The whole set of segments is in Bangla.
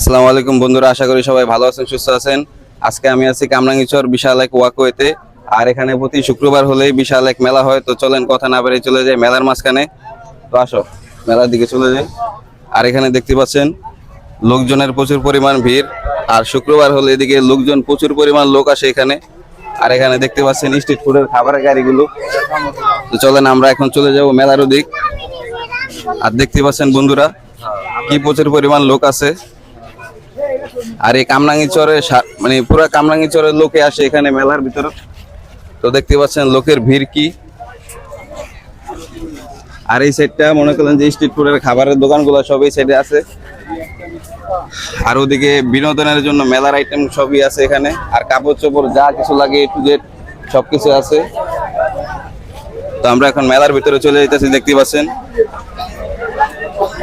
আসসালামু আলাইকুম বন্ধুরা, আশা করি সবাই ভালো আছেন, সুস্থ আছেন। আজকে আমি আছি কামরাঙ্গিচর, বিশাল এক ওয়াকওয়েতে। আর এখানে প্রতি শুক্রবার হলেই বিশাল এক মেলা হয়, তো চলেন কথা না বেরিয়ে চলে যাই মেলার মাঝখানে। তো আসো, মেলার দিকে চলে যাই। আর এখানে দেখতে পাচ্ছেন, লোকজনের প্রচুর পরিমাণ ভিড়। আর শুক্রবার হলে এদিকে লোকজন প্রচুর পরিমাণ লোক আসে এখানে। আর এখানে দেখতে পাচ্ছেন স্ট্রিট ফুডের খাবারের গাড়িগুলো। তো চলেন, আমরা এখন চলে যাব মেলার ওদিক। আর দেখতে পাচ্ছেন বন্ধুরা, কি প্রচুর পরিমাণ লোক আছে। আর এই কামরাঙ্গি চরে মানে পুরো কামরাঙ্গি চরের লোকে আসে এখানে মেলার ভিতর। তো দেখতে পাচ্ছেন লোকের ভিড় কি। আর এই সাইডটা মনে করলেন যে স্ট্রিট ফুডের খাবারের দোকানগুলো সব এই সাইডে আছে। আর ওদিকে বিনোদনের জন্য মেলার আইটেম সবই আছে এখানে। আর কাপড় চোপড় যা কিছু লাগে এ টু জেড সবকিছু আছে। তো আমরা এখন মেলার ভিতরে চলে যেতেছি দেখতে পাচ্ছেন।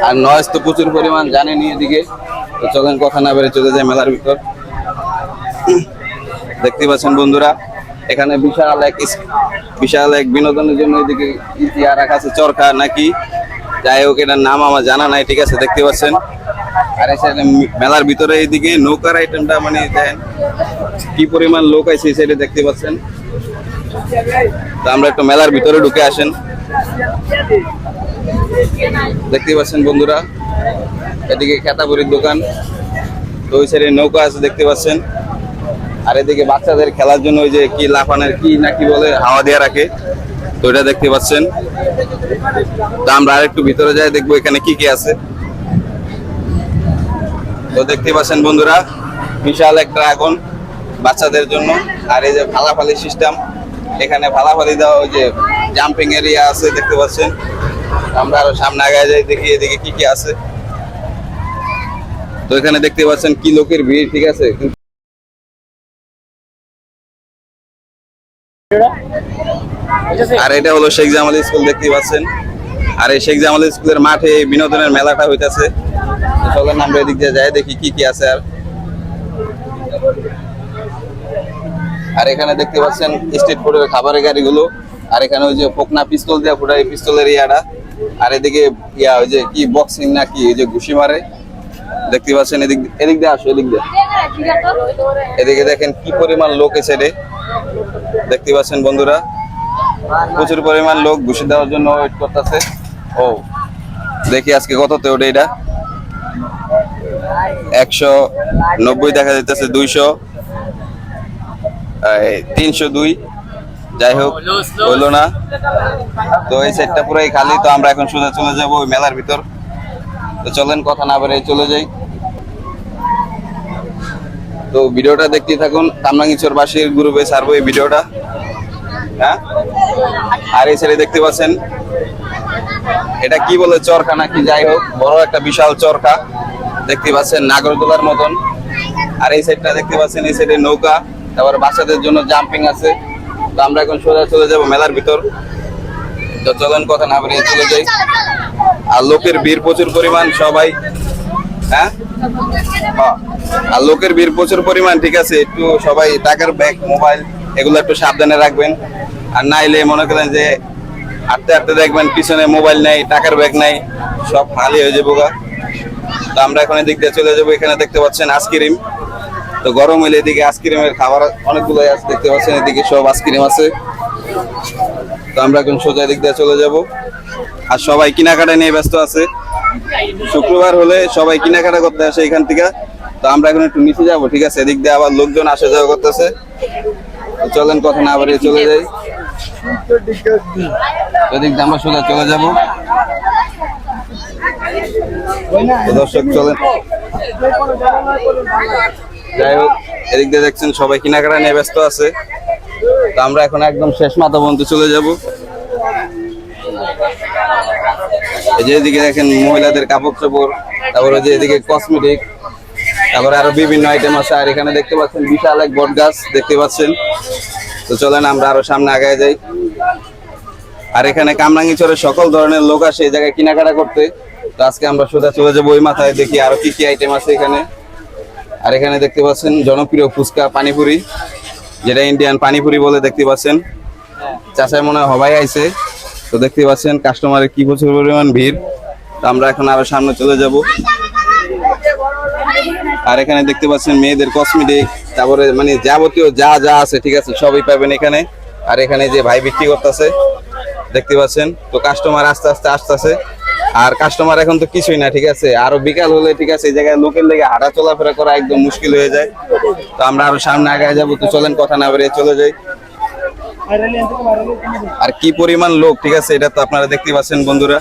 আর নয়েজ তো প্রচুর পরিমাণ জানেনি এদিকে। তো চলেন, কথা না বেড়ে চলে যায় মেলার ভিতর। দেখতে পাচ্ছেন বন্ধুরা, এখানে বিশাল এক বিশাল এক বিনোদনের জন্য এদিকে ইতিহাস রাখা আছে চরকা নাকি? যাই হোক, এটার নাম আমার জানা নাই, ঠিক আছে, দেখতে পাচ্ছেন। আর সাইডে মেলার ভিতরে এইদিকে নৌকার আইটেমটা মানে দেন, কি পরিমাণ লোক আছে সাইডে দেখতে পাচ্ছেন? তো আমরা একটু মেলার ভিতরে ঢুকে আসেন। দেখতে পাচ্ছেন বন্ধুরা এদিকে খেতাপুরির দোকান তো ওই সাইডে নৌকা আছে দেখতে পাচ্ছেন। আর এদিকে বাচ্চাদের খেলার জন্য ওই যে কি লাফানের কি না কি বলে হাওয়া দিয়ে রাখে, তো এটা দেখতে পাচ্ছেন। তো আমরা আরেকটু ভিতরে যাই, দেখব এখানে কি কি আছে। তো দেখতে পাচ্ছেন বন্ধুরা, বিশাল এক ড্রাগন বাচ্চাদের জন্য। আর এই যে ফালাফালি সিস্টেম এখানে ফালাফালি দেওয়া ওই যে জাম্পিং এরিয়া আছে, দেখতে পাচ্ছেন। আমরা আরও সামনে আগে যাই, দেখি এদিকে কি কি আছে। তো এখানে দেখতে পাচ্ছেন কি লোকের ভিড়, ঠিক আছে? আর এটা হলো শেখ জামাল স্কুল দেখতে পাচ্ছেন। আর এই শেখ জামাল স্কুলের মাঠে বিনোদনের মেলাটা হইতাছে। চলেন আমরা এদিক দিয়ে যাই, দেখি কি কি আছে আর। আর এখানে দেখতে পাচ্ছেন স্ট্রিট ফুডের খাবারের গাড়িগুলো। আর এখানে ওই যে পোকনা পিস্তল দিয়ে ফুটায় পিস্তলের ইয়াটা। আর এদিকে ইয়া, ওই যে কি বক্সিং না কি, ওই যে ঘুষি মারে। দেখতে পাচ্ছেন, এদিক এদিক দিয়ে আসো, এদিক দিয়ে। এদিকে দেখেন কি পরিমাণ লোক এসে রে। দেখতে পাচ্ছেন বন্ধুরা, প্রচুর পরিমাণ লোক ঘুষি দেওয়ার জন্য ওয়েট করতেছে। ও, দেখি আজকে কততে ওটা এটা। একশো নব্বই দেখা যাইতেছে, দুইশো তিনশো দুই। যাই হোক, হইল না। তো এই সেটটা পুরাই খালি, তো আমরা এখন সোজা চলে যাব ওই মেলার ভিতর। তো চলেন, কথা না বেড়ে চলে যাই। তো ভিডিওটা দেখতে থাকুন কামরাঙ্গিচর বাসীর গ্রুপে ছাড়বো এই ভিডিওটা। হ্যাঁ? আর এই ছেলে দেখতে পাচ্ছেন, এটা কি বলে চরকা নাকি যাই হোক, বড় একটা বিশাল চরকা দেখতে পাচ্ছেন, নাগরদোলার মতন। আর এই সাইডটা দেখতে পাচ্ছেন, এই সাইডে নৌকা, তারপর বাচ্চাদের জন্য জাম্পিং আছে। তো আমরা এখন সোজা চলে যাব মেলার ভিতর। তো চলেন, কথা না বেরিয়ে চলে যাই। আর লোকের ভিড় প্রচুর পরিমাণ, সবাই হ্যাঁ? হ্যাঁ। আর লোকের ভিড় প্রচুর পরিমাণ, ঠিক আছে? একটু সবাই টাকার ব্যাগ, মোবাইল, এগুলো একটু সাবধানে রাখবেন। আর নাইলে মনে করেন যে হাঁটতে হাঁটতে দেখবেন পিছনে মোবাইল নাই, টাকার ব্যাগ নাই, সব খালি হয়ে যাব গা। তো আমরা এখন এদিক দিয়ে চলে যাব, এখানে দেখতে পাচ্ছেন আইসক্রিম। তো গরম হলে এদিকে আইসক্রিমের খাবার অনেকগুলো আছে, দেখতে পাচ্ছেন এদিকে সব আইসক্রিম আছে। তো আমরা এখন সোজা এদিক দিয়ে চলে যাব। আর সবাই কেনাকাটা নিয়ে ব্যস্ত আছে। শুক্রবার হলে সবাই কেনাকাটা করতে আসে এখান থেকে। তো আমরা এখন একটু নিচে যাব, ঠিক আছে? এদিক দিয়ে আবার লোকজন আসা যাওয়া করতেছে। চলেন, কথা না বাড়িয়ে চলে যাই। এদিক দিয়ে আমরা সোজা চলে যাব। দর্শক, চলেন। যাই হোক, এদিক দিয়ে দেখছেন সবাই কেনাকাটা নিয়ে ব্যস্ত আছে। তো আমরা এখন একদম শেষ মাথা পর্যন্ত চলে যাব। এই যে এদিকে দেখেন মহিলাদের কাপড় চোপড়, তারপরে যে এদিকে কসমেটিক তারপরে আরও বিভিন্ন আইটেম আছে, আর এখানে দেখতে পাচ্ছেন বিশাল এক বট গাছ দেখতে পাচ্ছেন। তো চলেন আমরা আরও সামনে আগায় যাই। আর এখানে কামরাঙ্গি কামরাঙ্গিচরের সকল ধরনের লোক আসে এই জায়গায় কেনাকাটা করতে। তো আজকে আমরা সোজা চলে যাব ওই মাথায়, দেখি আরও কি কি আইটেম আছে এখানে। আর এখানে দেখতে পাচ্ছেন জনপ্রিয় ফুচকা পানিপুরি, যেটা ইন্ডিয়ান পানিপুরি বলে দেখতে পাচ্ছেন। চাচাই মনে হয় হবাই আইছে। তো দেখতে পাচ্ছেন কাস্টমারের কি প্রচুর পরিমাণ ভিড়। তো আমরা এখন আরও সামনে চলে যাব। আর এখানে দেখতে পাচ্ছেন মেয়েদের কসমেটিক তারপরে মানে যাবতীয় যা যা আছে, ঠিক আছে, সবই পাবেন এখানে। আর এখানে যে ভাই বিক্রি করতেছে, দেখতে পাচ্ছেন, তো কাস্টমার আস্তে আস্তে আসতেছে। আর কাস্টমার এখন তো কিছুই না, ঠিক আছে, আরও বিকাল হলে, ঠিক আছে, এই জায়গায় লোকের লেগে হাঁটা চলাফেরা করা একদম মুশকিল হয়ে যায়। তো আমরা আরও সামনে আগে যাব, তো চলেন কথা না বেরিয়ে চলে যাই। আর কি পরিমাণ লোক, ঠিক আছে? এটা তো আপনারা দেখতে পাচ্ছেন বন্ধুরা।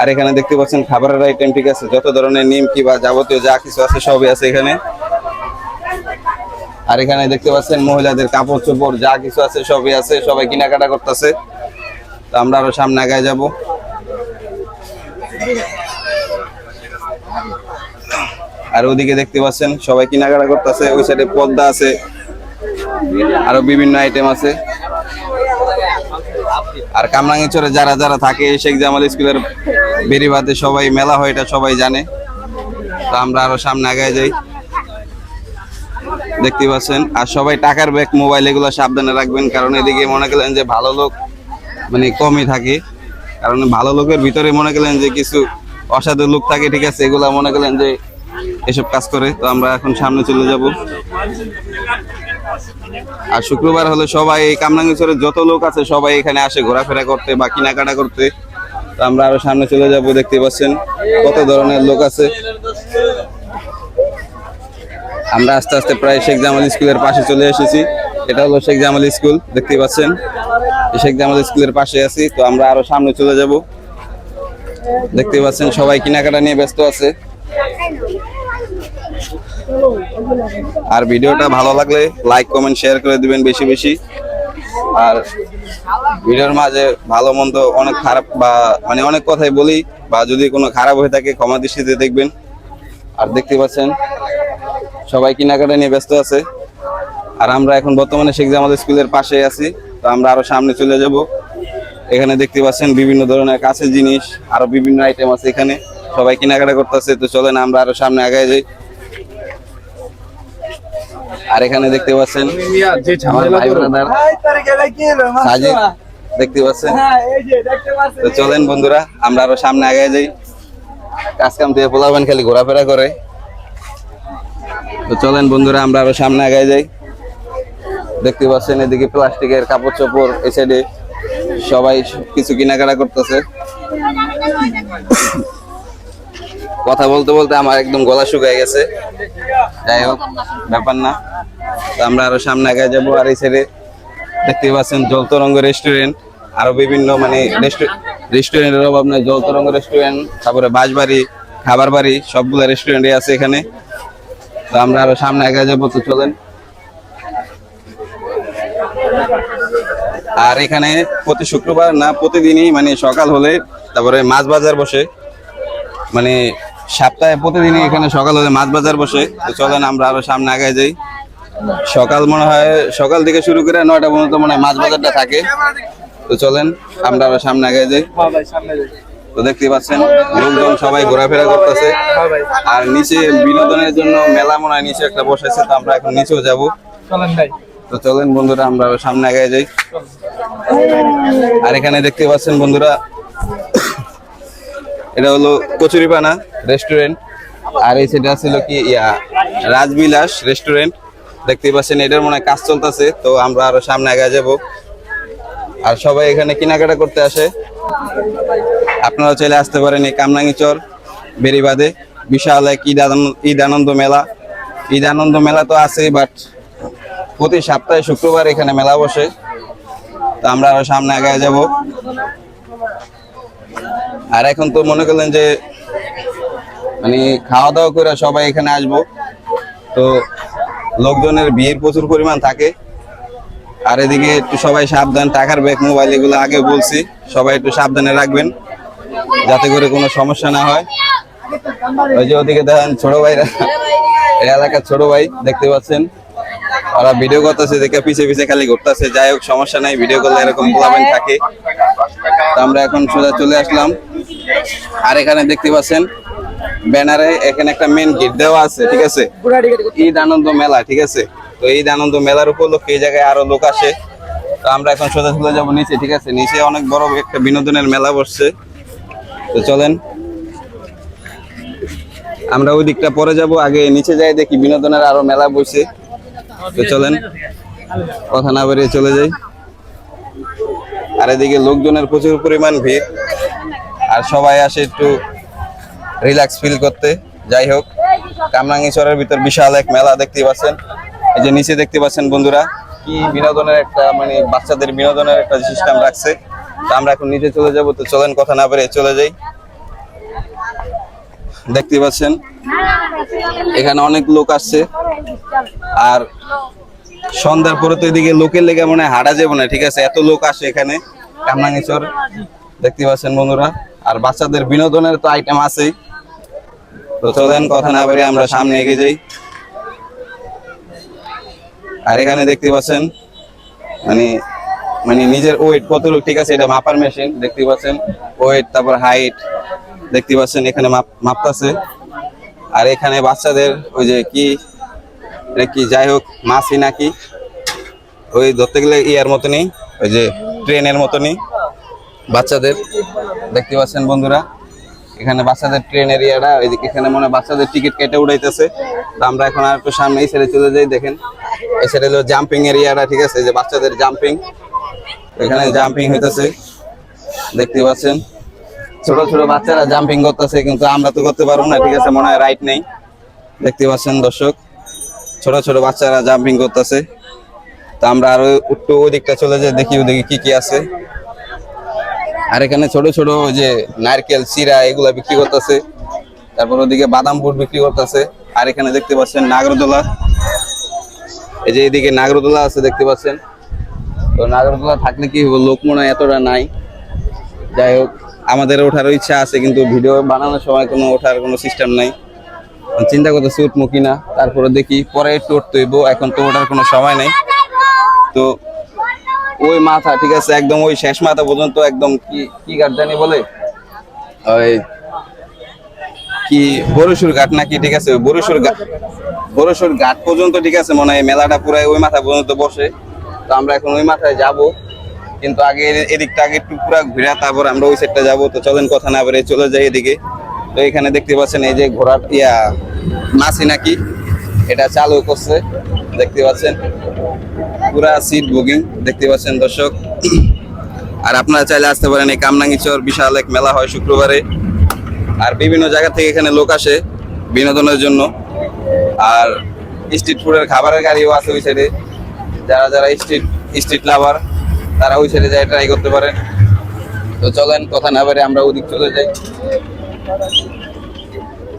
আর এখানে দেখতে পাচ্ছেন খাবারের আইটেম ঠিক আছে? যত ধরনের নিমকি বা যাবতীয় যা কিছু আছে, সবই আছে এখানে। আর এখানে দেখতে পাচ্ছেন মহিলাদের কাপড় চোপড়, যা কিছু আছে, সবই আছে। সবাই কেনাকাটা করতেছে। তো আমরা আরও সামনে আগায় যাব। আর ওদিকে দেখতে পাচ্ছেন সবাই কেনাকাটা করতেছে। ওই সাইডে পদ্মা আছে। আরও বিভিন্ন আইটেম আছে। আর কামরাঙ্গিচরে যারা যারা থাকে, শেখ জামাল স্কুলের বেরিবাদে সবাই মেলা হয়, এটা সবাই জানে। তো আমরা আরও সামনে আগায় যাই। দেখতে পাচ্ছেন, আর সবাই টাকার ব্যাগ, মোবাইল এগুলো সাবধানে রাখবেন, কারণ এদিকে মনে করলেন যে ভালো লোক মানে কমই থাকে। কারণ ভালো লোকের ভিতরে মনে করলেন যে কিছু অসাধু লোক থাকে, ঠিক আছে, এগুলা মনে করলেন যে এসব কাজ করে। তো আমরা এখন সামনে চলে যাব। আর শুক্রবার হলে সবাই এই কামরাঙ্গিচরের যত লোক আছে, সবাই এখানে আসে ঘোরাফেরা করতে বা কেনাকাটা করতে। তো আমরা আরও সামনে চলে যাব, দেখতে পাচ্ছেন কত ধরনের লোক আছে। আমরা আস্তে আস্তে প্রায় শেখ জামাল স্কুলের পাশে চলে এসেছি। এটা হলো শেখ জামাল স্কুল, দেখতে পাচ্ছেন? শেখ জামাল স্কুলের পাশে আছি, তো আমরা আরও সামনে চলে যাব। দেখতে পাচ্ছেন, সবাই কেনাকাটা নিয়ে ব্যস্ত আছে। আর ভিডিওটা ভালো লাগলে লাইক, কমেন্ট, শেয়ার করে দিবেন বেশি বেশি। আর ভিডিওর মাঝে ভালো, মন্দ, অনেক খারাপ বা মানে অনেক কথাই বলি বা যদি কোনো খারাপ হয়ে থাকে, ক্ষমা দৃষ্টিতে দেখবেন। আর দেখতে পাচ্ছেন, সবাই কেনাকাটা নিয়ে ব্যস্ত আছে। আর আমরা এখন বর্তমানে শেখ জামাল স্কুলের পাশে আছি, তো আমরা আরও সামনে চলে যাব। এখানে দেখতে পাচ্ছেন বিভিন্ন ধরনের কাছের জিনিস, আরও বিভিন্ন আইটেম আছে এখানে। সবাই কেনাকাটা করতেছে, তো চলেন আমরা আরও সামনে আগায় যাই। আর এখানে দেখতে পাচ্ছেন আমার ভাই ব্রাদার সাজিদ দেখতে পাচ্ছেন? তো চলেন বন্ধুরা আমরা আরও সামনে আগে যাই। কাজ কাম দিয়ে পোলাবেন খালি ঘোরাফেরা করে। তো চলেন বন্ধুরা আমরা আরও সামনে আগে যাই। দেখতে পাচ্ছেন এদিকে প্লাস্টিকের কাপড় চোপড় এই সাইডে সবাই কিছু কেনাকাটা করতেছে। কথা বলতে বলতে আমার একদম গলা শুকিয়ে গেছে। যাই হোক, ব্যাপার না। তো আমরা আরও সামনে আগায় যাব আর এই সাইডে দেখতে পাচ্ছেন জলতরঙ্গ রেস্টুরেন্ট আরও বিভিন্ন মানে রেস্টুরেন্টের অভাব নাই। জলতরঙ্গ রেস্টুরেন্ট তারপরে বাসবাড়ি খাবার বাড়ি সবগুলো রেস্টুরেন্টে আছে এখানে। তো আমরা আরও সামনে আগে যাব, তো চলেন। আর এখানে প্রতি শুক্রবার না, প্রতিদিনই মানে সকাল হলে তারপরে মাছ বাজার বসে। মানে সপ্তাহে প্রতিদিনই এখানে সকাল হলে মাছ বাজার বসে। তো চলেন আমরা আরও সামনে আগে যাই। সকাল মনে হয় সকাল থেকে শুরু করে নয়টা পর্যন্ত মনে হয় মাছ বাজারটা থাকে। তো চলেন আমরা আরও সামনে আগে যাই। তো দেখতে পাচ্ছেন লোকজন সবাই ঘোরাফেরা করতেছে। আর নিচে বিনোদনের জন্য মেলা মনে হয় নিচে একটা বসেছে তো আমরা এখন নিচেও যাব। তো চলেন বন্ধুরা আমরা সামনে আগে যাই। আর এখানে দেখতে পাচ্ছেন বন্ধুরা এটা হলো কচুরিপানা রেস্টুরেন্ট। আর এই সেটা ছিল কি, ইয়া, রাজবিলাস রেস্টুরেন্ট। দেখতে পাচ্ছেন, এটার মনে কাজ চলতেছে, তো আমরা আরও সামনে আগে যাব। আর সবাই এখানে কেনাকাটা করতে আসে। আপনারা চাইলে আসতে পারেন এই কামরাঙ্গিচর বেরিবাদে বিশাল এক ঈদ ঈদ আনন্দ মেলা। ঈদ আনন্দ মেলা তো আছে বাট প্রতি সপ্তাহে শুক্রবার এখানে মেলা বসে। তো আমরা আরও সামনে আগে যাব। আর এখন তো মনে করলেন যে মানে খাওয়া দাওয়া করে সবাই এখানে আসব। তো লোকজনের ভিড় প্রচুর পরিমাণ থাকে। আর এদিকে একটু সবাই সাবধান, টাকার ব্যাগ মোবাইল এগুলো আগে বলছি, সবাই একটু সাবধানে রাখবেন, যাতে করে কোনো সমস্যা না হয়। ওই যে ওদিকে দেখেন ছোট ভাইরা, এই এলাকার ছোট ভাই দেখতে পাচ্ছেন। ওরা ভিডিও করতেছে, দেখে পিছে পিছে খালি ঘুরতেছে। যাই হোক, সমস্যা নাই, ভিডিও করলে এরকম থাকে। তো আমরা এখন সোজা চলে আসলাম। আর এখানে দেখতে পাচ্ছেন ব্যানারে এখানে একটা মেন গেট দেওয়া আছে, ঠিক আছে? ঈদ আনন্দ মেলা, ঠিক আছে? তো ঈদ আনন্দ মেলার উপলক্ষে এই জায়গায় আরও লোক আসে। তো আমরা এখন সোজা চলে যাব নিচে, ঠিক আছে? নিচে অনেক বড় একটা বিনোদনের মেলা বসছে। তো চলেন। আমরা ওই দিকটা পরে যাব, আগে নিচে যাই, দেখি বিনোদনের আরও মেলা বসে। তো চলেন। কথা না বেরিয়ে চলে যাই। আর এদিকে লোকজনের প্রচুর পরিমাণ ভিড়। আর সবাই আসে একটু রিল্যাক্স ফিল করতে। যাই হোক কামরাঙ্গীচরের ভিতর বিশাল এক মেলা দেখতে পাচ্ছেন। এই যে নিচে দেখতে পাচ্ছেন বন্ধুরা, কি বিনোদনের একটা মানে বাচ্চাদের বিনোদনের একটা সিস্টেম রাখছে। তো আমরা এখন নিচে চলে যাব, তো চলেন কথা না বেরিয়ে চলে যাই। দেখতে পাচ্ছেন, এখানে অনেক লোক আসছে। আর সন্ধ্যার পরে তো এদিকে লোকের লেগে মনে হয় হাঁটা যাবে না, ঠিক আছে? এত লোক আসে এখানে কামরাঙ্গীচর দেখতে পাচ্ছেন বন্ধুরা। আর বাচ্চাদের বিনোদনের তো আইটেম আছেই। তো চলেন, কথা না বেরিয়ে আমরা সামনে এগিয়ে যাই। আর এখানে দেখতে পাচ্ছেন মানে মানে নিজের ওয়েট কতটুকু, ঠিক আছে, এটা মাপার মেশিন দেখতে পাচ্ছেন। ওয়েট তারপর হাইট দেখতে পাচ্ছেন, এখানে মাপ, মাপতাছে। আর এখানে বাচ্চাদের ওই যে কি কি, যাই হোক মাছই নাকি, ওই ধরতে গেলে ইয়ার মতনই, ওই যে ট্রেনের মতনই। বাচ্চাদের, দেখতে পাচ্ছেন বন্ধুরা, এখানে বাচ্চাদের ট্রেন এরিয়াটা ওইদিকে এখানে মনে বাচ্চাদের টিকিট কেটে উড়াইতেছে। তো আমরা এখন আর একটু সামনে এই সাইডে চলে যাই, দেখেন। এই সাইডে হলো জাম্পিং এরিয়াটা ঠিক আছে? যে বাচ্চাদের জাম্পিং এখানে জাম্পিং হইতেছে। দেখতে পাচ্ছেন? ছোট ছোট বাচ্চারা জাম্পিং করতেছে, কিন্তু আমরা তো করতে পারব না, ঠিক আছে? মনে হয় রাইট নেই। দেখতে পাচ্ছেন দর্শক? ছোট ছোট বাচ্চারা জাম্পিং করতেছে। তো আমরা আরও একটু ওই দিকটা চলে যাই, দেখি ওদিকে কি কি আছে। আর এখানে ছোট ছোট ওই যে নারকেল, চিরা এগুলা বিক্রি করতেছে। তারপর ওদিকে বাদাম বুট বিক্রি করতেছে। আর এখানে দেখতে পাচ্ছেন নাগরদোলা। এই যে এদিকে নাগরদোলা আছে, দেখতে পাচ্ছেন? তো নাগরদোলা থাকলে কি লোক মনে এতটা নাই। যাই হোক আমাদের ওঠার ইচ্ছা আছে, কিন্তু ভিডিও বানানোর সময় কোনো ওঠার কোনো সিস্টেম নাই। চিন্তা করতেছি উঠবো কিনা, তারপরে দেখি, পরে উঠতে হইব। এখন তো ওঠার কোনো সময় নেই। তো ওই মাথা, ঠিক আছে? একদম ওই শেষ মাথা পর্যন্ত একদম কি কি ঘাট জানি বলে? ওই কি বরুসুর ঘাট নাকি, ঠিক আছে? বরুসুর ঘাট বরুসুর ঘাট পর্যন্ত, ঠিক আছে? মনে হয় মেলাটা পুরাই ওই মাথা পর্যন্ত বসে। তো আমরা এখন ওই মাথায় যাব। কিন্তু আগে এদিকটা আগে একটু পুরা ঘুরে, তারপর আমরা ওই সাইডটা যাব। তো চলেন, কথা না বেরিয়ে চলে যাই এদিকে। তো এখানে দেখতে পাচ্ছেন এই যে ঘোড়া ইয়া মাসি নাকি? এটা চালু করছে। দেখতে পাচ্ছেন? পুরা সিট বুকিং দেখতে পাচ্ছেন দর্শক। আর আপনারা চাইলে আসতে পারেন এই কামনাঙ্গিচর বিশাল এক মেলা হয় শুক্রবারে। আর বিভিন্ন জায়গা থেকে এখানে লোক আসে বিনোদনের জন্য। আর স্ট্রিট ফুডের খাবারের গাড়িও আছে ওই সাইডে যারা যারা স্ট্রিট স্ট্রিট লাভার তারা ওই সাইডে যায় ট্রাই করতে পারেন। তো চলেন, কথা না বেরে আমরা ওদিক চলে যাই।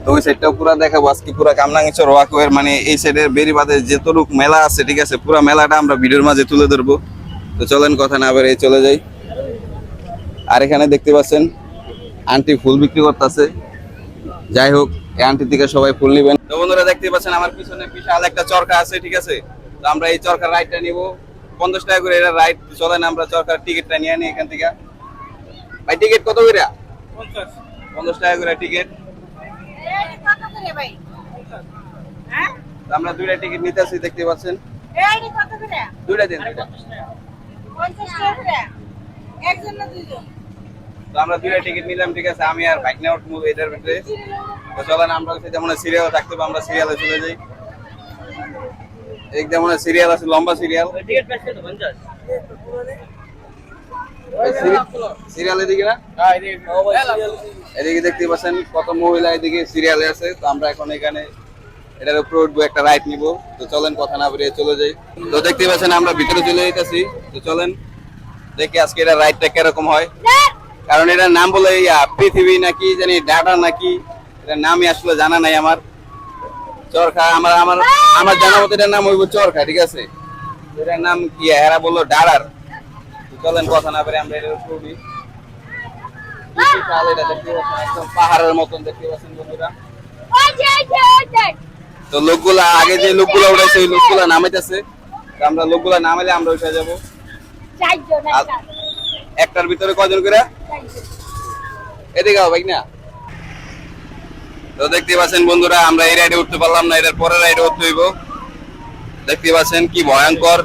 তো ওই সাইডটাও পুরা দেখাবো। আজকে পুরা কামনাঙ্গিচর ওয়াকওয়ের মানে এই সাইডের বেরিবাদে যেতটুক মেলা আছে, ঠিক আছে? পুরা মেলাটা আমরা ভিডিওর মাঝে তুলে ধরবো। তো চলেন, কথা না বেরে চলে যাই। আর এখানে দেখতে পাচ্ছেন, আন্টি ফুল বিক্রি করতেছে। যাই হোক, এই আন্টি থেকে সবাই ফুল নিবেন। তো বন্ধুরা, দেখতে পাচ্ছেন, আমার পিছনে বিশাল একটা চরকা আছে, ঠিক আছে? তো আমরা এই চরকার রাইডটা নিব। পঞ্চাশ টাকা করে এটা রাইড চলেন, আমরা চরকার টিকিটটা নিয়ে নিই এখান থেকে। ভাই টিকিট কত করে পঞ্চাশ। টাকা করে টিকিট এই কত করে ভাই? হ্যাঁ? তো আমরা দুইটা টিকিট নিতেছি দেখতে পাচ্ছেন? দুইটা দিন। দুইটা? তো আমরা দুইটা টিকিট নিলাম ঠিক আছে? আমি আর বাইক নেওয়ার মুভ এটার ভিতরে তো চলেন আমরা যেমন সিরিয়াল থাকতে আমরা সিরিয়ালে চলে যাই। এক যেমন সিরিয়াল আছে লম্বা সিরিয়াল সিরিয়াল এদিকে না? এদিকে। দেখতে পাচ্ছেন কত মহিলা এদিকে সিরিয়ালে আছে তো আমরা এখন এখানে এটার উপরে উঠবো একটা নিব। তো চলেন কথা না বেরিয়ে চলে যাই। তো দেখতে পাচ্ছেন আমরা ভিতরে চলে যেতেছি তো চলেন দেখি আজকে এটা রাইডটা কীরকম হয়। কারণ এটার নাম বলে ইয়া পৃথিবী নাকি জানি ডাটা নাকি এটার নামই আসলে জানা নাই আমার। চরখা আমার আমার আমার জানা মতো এটার নাম হইব চরখা ঠিক আছে? এটার নাম কি এরা বলল ডাড়ার চলেন, কথা না বেরিয়ে আমরা উপরে উঠি এটা দেখতে পাচ্ছেন পাহাড়ের মতন দেখতে পাচ্ছেন বন্ধুরা। তো লোকগুলা, আগে যে লোকগুলা উঠাইছে নামাইতেছে। আমরা লোকগুলা আমরা উঠে। একটার ভিতরে কজন তো দেখতে পাচ্ছেন বন্ধুরা, আমরা এই রাইডে উঠতে পারলাম না, এটার পরের রাইডে উঠতে হইব। দেখতে পাচ্ছেন কি ভয়ঙ্কর।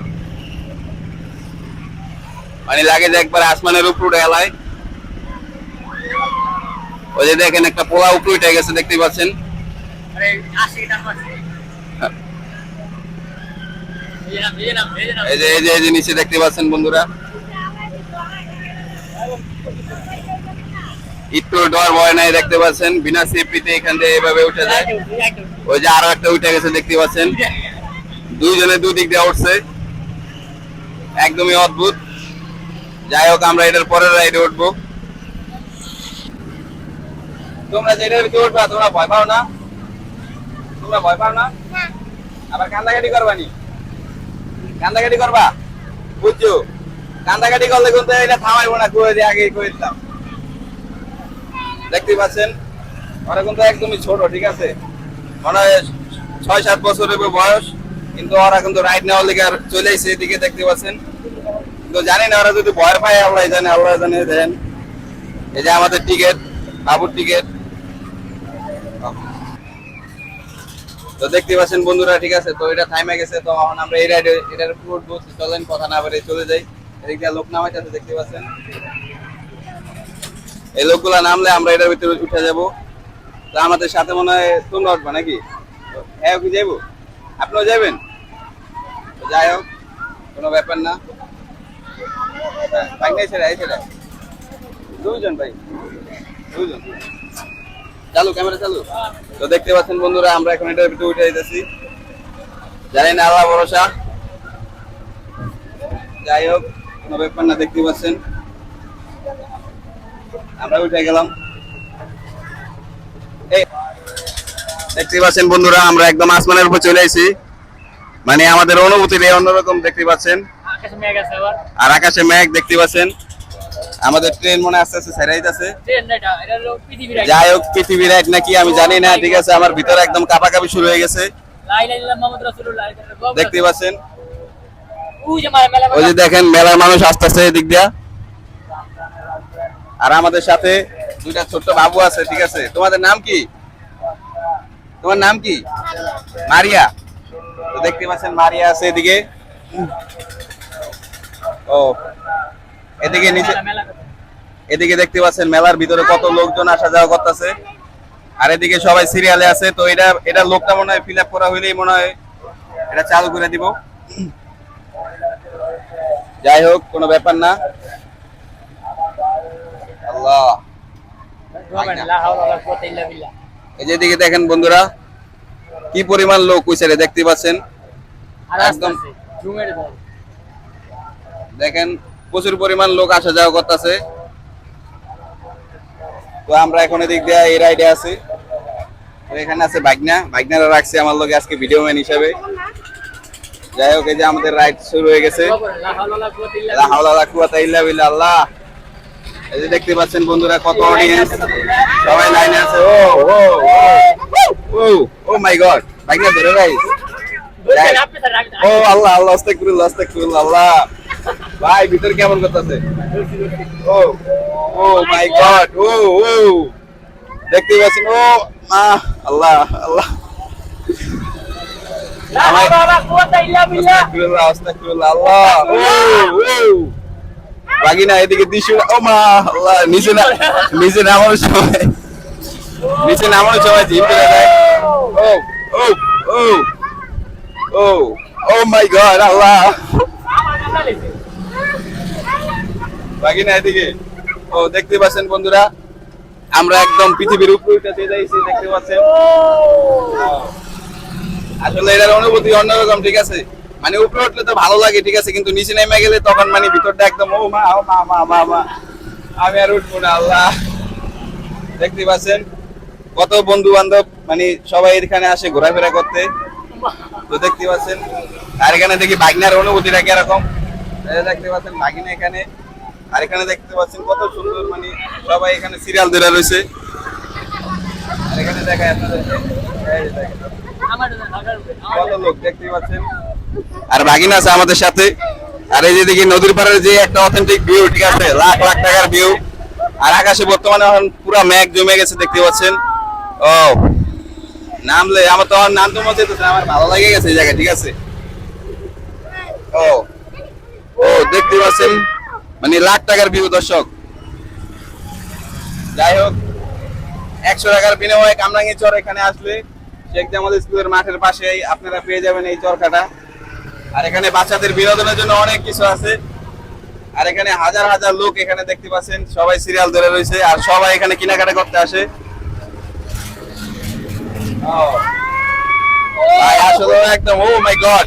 মানে লাগে যে একবার আসমানের উপর উঠে এলায় ওই যে দেখেন একটা পোলা উপরে উঠে গেছে দেখতে পাচ্ছেন? এই যে এই যে এই যে নিচে দেখতে পাচ্ছেন বন্ধুরা। একটু ডর ভয় নাই দেখতে পাচ্ছেন? বিনা সেফটিতে এখান থেকে এভাবে উঠে যায়। ওই যে আরও একটা উঠে গেছে দেখতে পাচ্ছেন? দুইজনে দুই দিক দিয়ে উঠছে। একদমই অদ্ভুত। যাই হোক আমরা এটার পরের রাইডে উঠবো। তোমরা যেটার ভিতরে উঠবা তোমরা ভয় পাও না। তোমরা ভয় পাও না? আবার কান্দাকাটি করবা নি? কান্দাকাটি করবা? বুঝছ? কান্দাকাটি করলে কিন্তু এটা থামাইবো না করে দিয়ে আগে করে দিতাম দেখতে পাচ্ছেন? ওরা কিন্তু একদমই ছোট ঠিক আছে? মনে হয় ছয় সাত বছরের বয়স কিন্তু ওরা কিন্তু রাইড নেওয়ার লিগে আর চলে এসে এদিকে দেখতে পাচ্ছেন? কিন্তু জানি না, ওরা যদি ভয় পায়, আল্লাহ জানে আল্লাহ জানে, দেন। এই যে আমাদের টিকিট বাবুর টিকিট তো দেখতে পাচ্ছেন বন্ধুরা, ঠিক আছে? তো এটা টাইমে গেছে, তো এখন আমরা এই রাইডে এটার উঠবো তো চলেন, কথা না বলে চলে যাই। এদিক দিয়ে লোক নামাইতেছে দেখতে পাচ্ছেন? এই লোকগুলা নামলে আমরা এটার ভিতরে উঠে যাব। তো আমাদের সাথে মনে হয় তোমরা উঠবা নাকি? তো হ্যাঁ কি যাইবো? আপনিও যাবেন যাই হোক, কোনো ব্যাপার না। দেখতে পাচ্ছেন বন্ধুরা, আমরা যাই হোক দেখতে পাচ্ছেন। আমরা উঠে গেলাম। দেখতে বন্ধুরা, আমরা একদম আসমানের উপর চলে এসেছি মানে আমাদের অনুভূতিটা অন্যরকম, দেখতে পাচ্ছেন। আর আকাশে মেঘ দেখতে পাচ্ছেন। আমাদের ট্রেন মনে আস্তে আস্তে ছেড়ে যাচ্ছে যাই হোক পৃথিবীর এক নাকি আমি জানি না ঠিক আছে আমার ভিতরে একদম কাঁপাকাপি শুরু হয়ে গেছে। দেখতে পাচ্ছেন? ওই যে দেখেন মেলার মানুষ আসতেছে এদিক দিয়া। আর আমাদের সাথে দুইটা ছোট্ট বাবু আছে ঠিক আছে। তোমাদের নাম কি? তোমার নাম কি? মারিয়া। তো দেখতে পাচ্ছেন মারিয়া আছে এদিকে। ও। এদিকে নিচে এদিকে দেখতে পাচ্ছেন মেলার ভিতরে কত লোকজন আসা যাওয়া করতেছে। আর এদিকে সবাই সিরিয়ালে আছে তো এটা এটা লোকটা মনে হয় ফিল আপ করা হইলেই মনে হয় এটা চালু করে দিব। যাই হোক কোনো ব্যাপার না। আল্লাহ। এই যেদিকে দেখেন বন্ধুরা কি পরিমাণ লোক ওই সাইডে দেখতে পাচ্ছেন। একদম দেখেন, প্রচুর পরিমাণ লোক আসা যাওয়া করতেছে। তো আমরা এখন এদিক দিয়ে এই রাইডে আছি। এখানে আছে বাইকনা বাইকনারা রাখছে আমার লোক আজকে ভিডিও ম্যান হিসাবে। যাই হোক, এই যে আমাদের রাইড শুরু হয়ে গেছে। আল্লাহ এই যে দেখতে পাচ্ছেন বন্ধুরা কত অডিয়েন্স সবাই লাইনে আছে। ও ও ও ও মাই গড বাইকনা ধরে ভাই ও আল্লাহ আল্লাহ, আস্তাগফিরুল্লাহ আস্তাগফিরুল্লাহ, আল্লাহ। ভাই ভিতর কেমন করতেছে? Oh oh my god oh oh. দেখতে পাচ্ছেন ও মা আল্লাহ আল্লাহ। নিচে নামানোর সময়। নিচে নামানোর সময় ও ও ও। ও ও মাই গড আল্লাহ। দেখতে পাচ্ছেন বন্ধুরা, আমরা একদম পৃথিবীর আসলে এটার অনুভূতি অন্যরকম, ঠিক আছে? মানে উপরে উঠলে তো ভালো লাগে, ঠিক আছে? কিন্তু নিচে নেমে গেলে তখন মানে ভিতরটা একদম, ও মা ও মা মা মা মা। আমি আর উঠবো না, আল্লাহ। দেখতে পাচ্ছেন? কত বন্ধু বান্ধব মানে সবাই এখানে আসে ঘোরাফেরা করতে। তো দেখতে পাচ্ছেন? আর এখানে দেখি বাগনার অনুভূতিটা কীরকম? দেখতে পাচ্ছেন বাগিনা এখানে। আর এখানে দেখতে পাচ্ছেন কত সুন্দর মানে সবাই এখানে সিরিয়াল ধরে রয়েছে। আর এখানে দেখায় আপনাদেরকে। কত লোক দেখতে পাচ্ছেন। আর ভাগিনা আছে আমাদের সাথে। আর এই যে দেখি নদীর পাড়ের যে একটা অথেন্টিক ভিউ ঠিক আছে? লাখ লাখ টাকার ভিউ আর আকাশে বর্তমানে এখন পুরো মেঘ জমে গেছে, দেখতে পাচ্ছেন। ও, নামলে, আমার তো আমার নাম তো হচ্ছে আমার ভালো লাগে গেছে এই জায়গায়, ঠিক আছে? ও। ও দেখতে পাচ্ছেন? মানে লাখ টাকার ভিউ দর্শক। যাই হোক একশো টাকার বিনিময়ে কামরাঙ্গি চর এখানে আসলে। শেখ জামাল স্কুলের মাঠের পাশেই আপনারা পেয়ে যাবেন এই চরকাটা আর এখানে বাচ্চাদের বিনোদনের জন্য অনেক কিছু আছে। আর এখানে হাজার হাজার লোক এখানে দেখতে পাচ্ছেন সবাই সিরিয়াল ধরে রয়েছে আর সবাই এখানে কেনাকাটা করতে আসে। ও, ভাই আসলে একদম ও মাই গড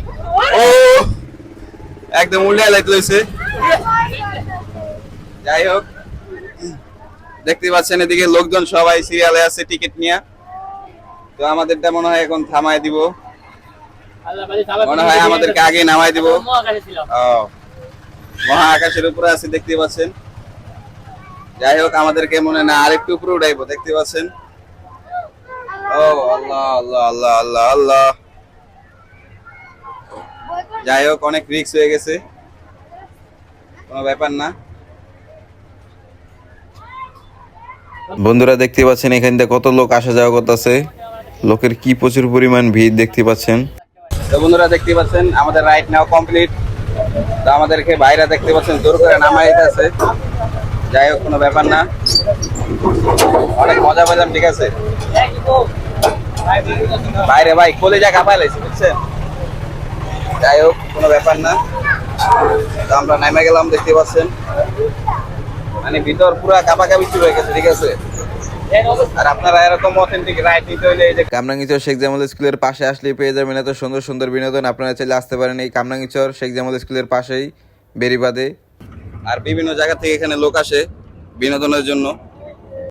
ও একদম উল্টে লাইতে লইছে যাই হোক দেখতে পাচ্ছেন এদিকে লোকজন সবাই সিরিয়ালে আছে টিকিট নিয়ে। তো আমাদেরটা মনে হয় এখন থামায় দিব। মনে হয় আমাদেরকে আগে নামাই দিব। মহা আকাশের উপরে আছে দেখতে পাচ্ছেন। যাই হোক, আমাদেরকে মনে না, আরেকটু উপরে উঠাইবো দেখতে পাচ্ছেন। ও, আল্লাহ আল্লাহ আল্লাহ আল্লাহ আল্লাহ। যাই হোক, অনেক রিস্ক হয়ে গেছে। কোনো ব্যাপার না। বন্ধুরা দেখতে পাচ্ছেন, এখান থেকে কত লোক আসা যাওয়া করতেছে। লোকের কি প্রচুর পরিমাণ ভিড় দেখতে পাচ্ছেন। তো বন্ধুরা দেখতে পাচ্ছেন, আমাদের রাইড নাও কমপ্লিট তো আমাদেরকে বাইরে দেখতে পাচ্ছেন, জোর করে নামাই আছে যাই হোক, কোনো ব্যাপার না। অনেক মজা পেলাম, ঠিক আছে। বাইরে, ভাই কোলে যা কাপাই লাইছি, বুঝছেন? যাই হোক, কোনো ব্যাপার না। তো আমরা নেমে গেলাম, দেখতে পাচ্ছেন। মানে ভিতর পুরা কাপাকাপি শুরু হয়ে গেছে, ঠিক আছে? আর আপনারা এরকম স্কুলের পাশে পেয়ে যাবেন সুন্দর সুন্দর বিনোদন। আপনারা চাইলে আসতে পারেন এই শেখ স্কুলের পাশেই বেরিবাদে আর বিভিন্ন জায়গা থেকে এখানে লোক আসে বিনোদনের জন্য।